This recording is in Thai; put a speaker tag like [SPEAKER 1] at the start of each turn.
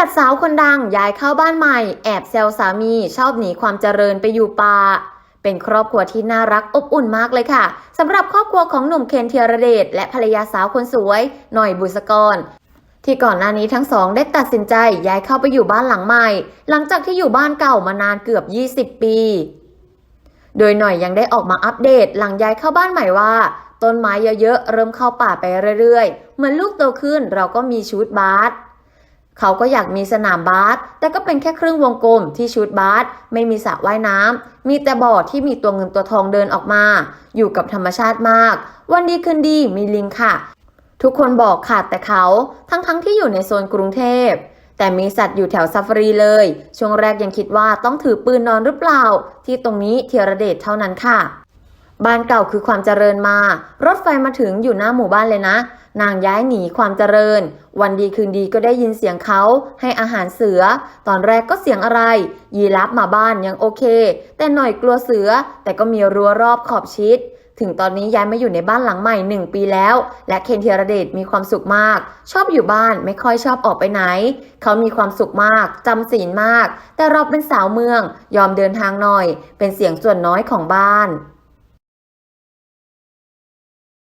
[SPEAKER 1] จัดสาวคนดังย้ายเข้าบ้านใหม่ แอบแซวสามีชอบหนีความเจริญไปอยู่ป่าเป็นครอบครัวที่น่ารักอบอุ่นมากเลยค่ะสำหรับครอบครัวของหนุ่มเคนเทียรเดชและภรรยาสาวคนสวย หน่อยบุษกร ที่ก่อนหน้านี้ทั้งสองได้ตัดสินใจย้ายเข้าไปอยู่บ้านหลังใหม่ หลังจากที่อยู่บ้านเก่ามานานเกือบ 20 ปี โดยหน่อยยังได้ออกมาอัปเดตหลังย้ายเข้าบ้านใหม่ว่า ต้นไม้เยอะๆเริ่มเข้าป่าไปเรื่อยๆเหมือนลูกโตขึ้นเราก็มีชุดบาส เขาก็อยากมีสนามบาสแต่ก็เป็นแค่ครึ่งวงกลมที่ชุดบาสไม่มีสระว่ายน้ำมีแต่บ่อที่มีตัวเงินตัวทองเดินออกมา อยู่กับธรรมชาติมาก วันดีคืนดีมีลิงค่ะ ทุกคนบอกขาดแต่เขาทั้งๆทที่อยู่ในโซนกรุงเทพแต่มีสัตว์อยู่แถวซาฟารีเลย ช่วงแรกยังคิดว่าต้องถือปืนนอนหรือเปล่า ที่ตรงนี้เทียรเดชเท่านั้นค่ะ บ้านเก่าคือความเจริญมา รถไฟมาถึงอยู่หน้าหมู่บ้านเลยนะ นางย้ายหนีความเจริญ วันดีคืนดีก็ได้ยินเสียงเขาให้อาหารเสือ ตอนแรกก็เสียงอะไร ยีรับมาบ้านยังโอเค แต่หน่อยกลัวเสือ แต่ก็มีรั้วรอบขอบชิด ถึงตอนนี้ย้ายมาอยู่ในบ้านหลังใหม่หนึ่งปีแล้ว และเคนเทียรเดชมีความสุขมาก ชอบอยู่บ้านไม่ค่อยชอบออกไปไหน เขามีความสุขมากจำศีลมาก แต่เราเป็นสาวเมือง ยอมเดินทางหน่อย เป็นเสียงส่วนน้อยของบ้าน